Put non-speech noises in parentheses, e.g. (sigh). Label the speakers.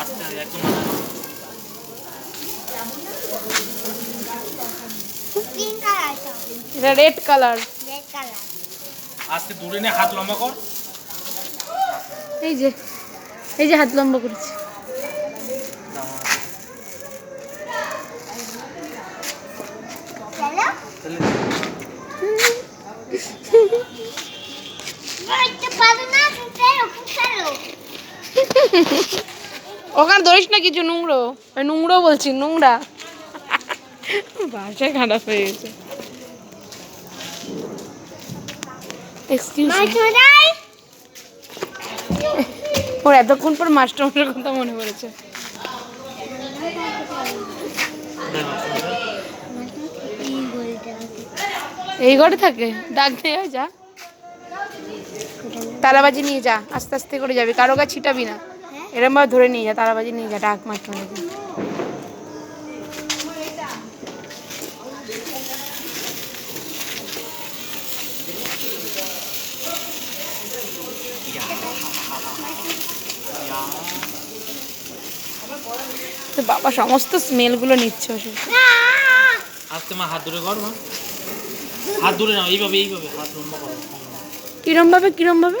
Speaker 1: আচ্ছা একদম
Speaker 2: এটা রেড কালার
Speaker 3: রেড কালার
Speaker 1: আজকে দূরে নে হাত লম্বা কর।
Speaker 2: এই যে এই যে হাত লম্বা করেছে। (laughs)
Speaker 3: পারো না
Speaker 2: ওখানে ধরিস না কিছু নোংরো। ওই নোংরো বলছি নোংরা। ভাষা খারাপ হয়ে গেছে। ওর এতক্ষণ পর মাস্টারের কথা মনে পড়েছে। এই ঘরে থাকে? ডাক দিয়ে যা। তারাবাজি নিয়ে যা আস্তে আস্তে করে যাবি। কারও কাছে ছিটাবি না। এরম ভাবে ধরে নিয়ে যা তারাবাজি নিয়ে যা ডাক মাস্টার নাকি তো বাবা সমস্ত স্মেলগুলো নিচ্ছে ওসব।
Speaker 1: আজকে মা হাত দূরে কর মা। হাত ধরে নাও এইভাবে এইভাবে হাত লম্বা করো।
Speaker 2: কিরম ভাবে কিরম ভাবে